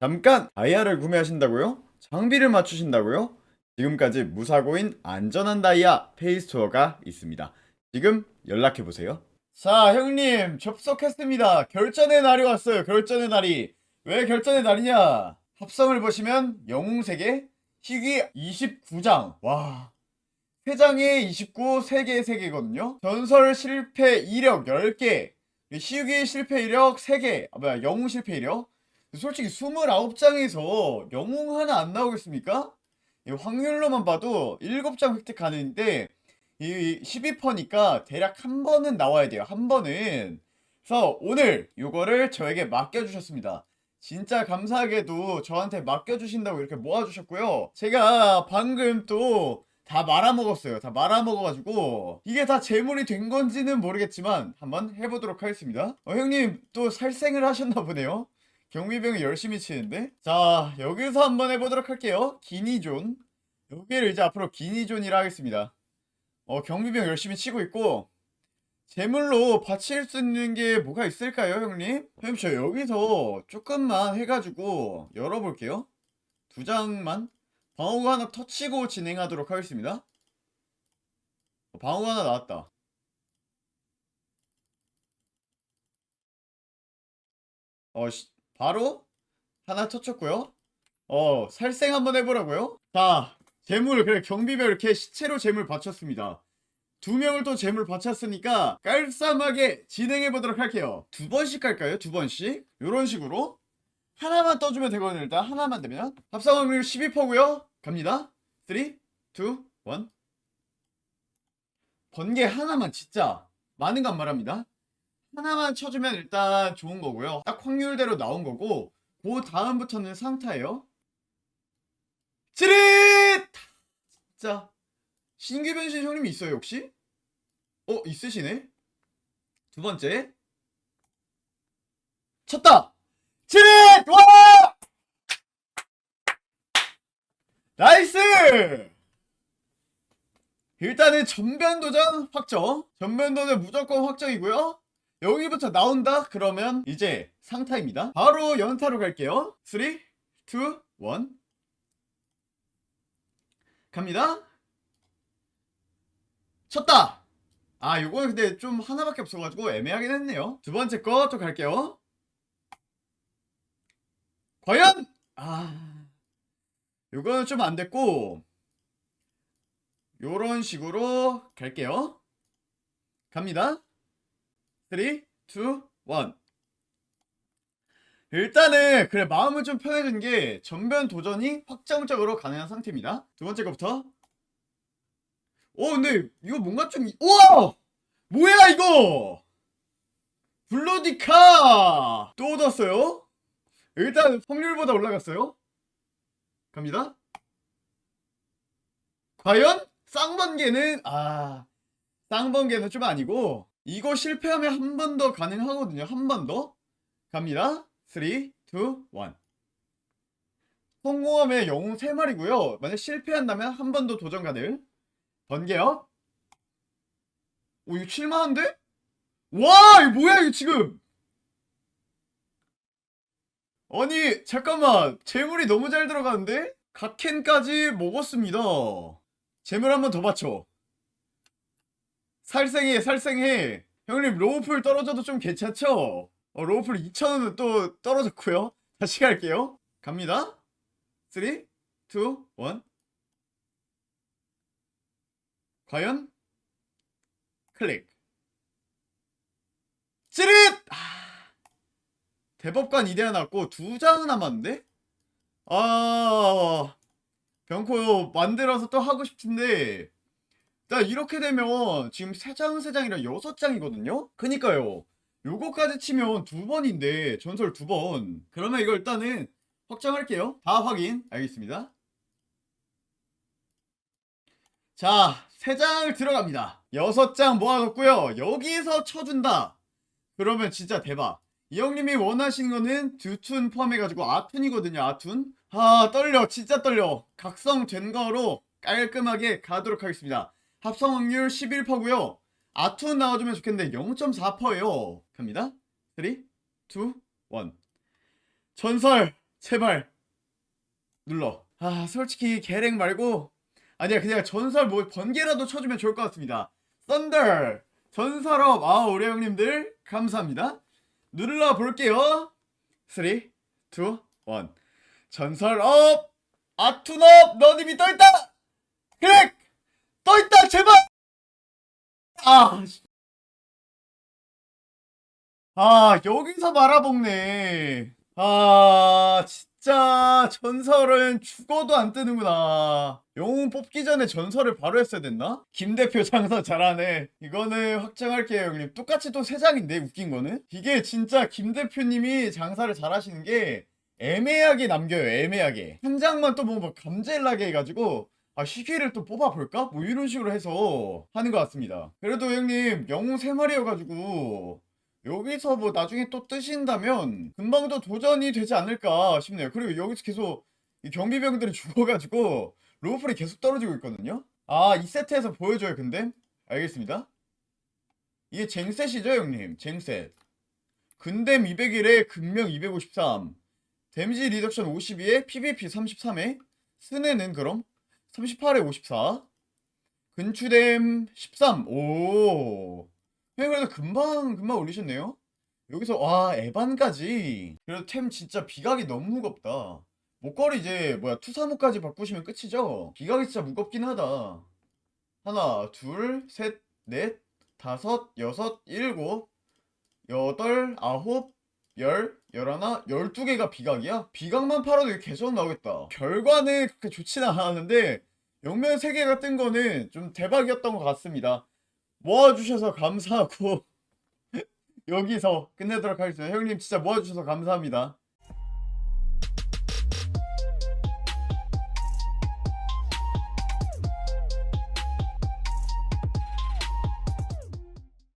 잠깐 다이아를 구매하신다고요? 장비를 맞추신다고요? 지금까지 무사고인 안전한 다이아 페이스토어가 있습니다. 지금 연락해 보세요. 자, 형님 접속했습니다. 결전의 날이 왔어요. 결전의 날이. 왜 결전의 날이냐? 합성을 보시면 영웅 3개, 희귀 29장. 와. 3장에 29, 3개에 3개거든요. 전설 실패 이력 10개, 희귀 실패 이력 3개, 아, 뭐야, 영웅 실패 이력. 솔직히 29장에서 영웅 하나 안 나오겠습니까? 이 확률로만 봐도 7장 획득 가능인데 이 12퍼니까 대략 한 번은 나와야 돼요. 한 번은. 그래서 오늘 요거를 저에게 맡겨주셨습니다. 진짜 감사하게도 저한테 맡겨주신다고 이렇게 모아주셨고요. 제가 방금 또 다 말아먹었어요. 다 말아먹어가지고 이게 다 재물이 된 건지는 모르겠지만 한번 해보도록 하겠습니다. 어, 형님 또 살생을 하셨나 보네요. 경비병이 열심히 치는데? 자 여기서 한번 해보도록 할게요. 기니존. 여기를 이제 앞으로 기니존이라 하겠습니다. 어 경비병 열심히 치고 있고 제물로 바칠 수 있는 게 뭐가 있을까요 형님? 형님 저 여기서 조금만 해가지고 열어볼게요. 두 장만. 방어구 하나 터치고 진행하도록 하겠습니다. 어, 방어구 하나 나왔다. 어 씨, 바로 하나 터쳤고요. 어, 살생 한번 해보라고요? 자, 재물, 그래, 경비별 이렇게 시체로 재물 바쳤습니다. 두 명을 또 재물 바쳤으니까 깔쌈하게 진행해보도록 할게요. 두 번씩 갈까요? 두 번씩? 요런 식으로. 하나만 떠주면 되거든요, 일단. 하나만 되면. 합성 확률 12%고요. 갑니다. 3, 2, 1. 번개 하나만 진짜 많은 건 말합니다. 하나만 쳐주면 일단 좋은 거고요. 딱 확률대로 나온 거고 그 다음부터는 상타예요. 찌릿! 진짜 신규 변신 형님이 있어요 혹시? 어 있으시네. 두 번째 쳤다. 찌릿! 와! 나이스! 일단은 전면 도전 확정. 전면 도전 무조건 확정이고요. 여기부터 나온다? 그러면 이제 상타입니다. 바로 연타로 갈게요. 3, 2, 1. 갑니다. 쳤다! 아, 요거는 근데 좀 하나밖에 없어가지고 애매하긴 했네요. 두 번째 거 또 갈게요. 과연! 아, 요거는 좀 안 됐고, 요런 식으로 갈게요. 갑니다. 3, 2, 1. 일단은 그래 마음은 좀 편해진 게 전면 도전이 확정적으로 가능한 상태입니다. 두 번째 거부터. 오 근데 이거 뭔가 좀 우와 뭐야 이거 블루디카 또 얻었어요. 일단 확률보다 올라갔어요. 갑니다. 과연 쌍번개는 아 쌍번개는 좀 아니고 이거 실패하면 한 번 더 가능하거든요. 한 번 더. 갑니다. 3, 2, 1. 성공하면 영웅 3마리고요. 만약 실패한다면 한 번 더 도전 가능. 번개요. 오, 이거 7만원데? 와, 이거 뭐야, 이거 지금! 아니, 잠깐만. 재물이 너무 잘 들어가는데? 각캔까지 먹었습니다. 재물 한 번 더 받쳐. 살생해 살생해 형님 로우풀 떨어져도 좀 괜찮죠? 어, 로우풀 2,000원은 또 떨어졌고요 다시 갈게요 갑니다 3, 2, 1 과연? 클릭 찌릿! 아, 대법관 이대하 나왔고 두 장 남았는데? 아 병코 만들어서 또 하고 싶은데 자 이렇게 되면 지금 세장세 장이랑 여섯 장이거든요. 그니까요. 요거까지 치면 두 번인데 전설 두 번. 그러면 이거 일단은 확정할게요. 다 확인. 알겠습니다. 자, 세 장을 들어갑니다. 여섯 장 모아뒀고요. 여기서 쳐준다. 그러면 진짜 대박. 이 형님이 원하시는 거는 두툰 포함해가지고 아툰이거든요. 아툰. 아 떨려. 진짜 떨려. 각성 된 거로 깔끔하게 가도록 하겠습니다. 합성 확률 11%고요. 아툰 나와주면 좋겠는데 0.4%예요. 갑니다. 3, 2, 1. 전설 제발 눌러. 아 솔직히 계랭 말고 아니야 그냥 전설 뭐 번개라도 쳐주면 좋을 것 같습니다. 썬더 전설업 아 우리 형님들 감사합니다. 눌러 볼게요. 3, 2, 1 전설업 아투업 너님이 떠있다. 그래 떠있다! 제발. 아 씨. 아 여기서 말아먹네. 아 진짜 전설은 죽어도 안 뜨는구나. 영웅 뽑기 전에 전설을 바로 했어야 됐나? 김 대표 장사 잘하네. 이거는 확정할게요 형님. 똑같이 또세 장인데 웃긴 거는? 이게 진짜 김 대표님이 장사를 잘하시는 게 애매하게 남겨요 애매하게. 한 장만 또 뭔가 감질나게 해가지고 아 시계를 또 뽑아볼까? 뭐 이런 식으로 해서 하는 것 같습니다 그래도 형님 영웅 세 마리여가지고 여기서 뭐 나중에 또 뜨신다면 금방 또 도전이 되지 않을까 싶네요. 그리고 여기서 계속 이 경비병들이 죽어가지고 로우풀이 계속 떨어지고 있거든요. 아, 이 세트에서 보여줘요, 근데? 알겠습니다. 이게 쟁셋이죠, 형님? 쟁셋. 근댐 201에 근명 253. 데미지 리덕션 52에 PVP 33에 스네는 그럼 38에 54. 근추댐 13. 오. 네, 그래도 금방 금방 올리셨네요. 여기서 와 에반까지. 그래도 템 진짜 비각이 너무 무겁다. 목걸이 이제 뭐야 투사모까지 바꾸시면 끝이죠. 비각이 진짜 무겁긴 하다. 하나, 둘, 셋, 넷, 다섯, 여섯, 일곱, 여덟, 아홉, 열, 열하나, 열두 개가 비각이야? 비각만 팔아도 계속 나오겠다. 결과는 그렇게 좋지는 않았는데 영면 세 개가 뜬 거는 좀 대박이었던 것 같습니다. 모아주셔서 감사하고 여기서 끝내도록 하겠습니다. 형님 진짜 모아주셔서 감사합니다.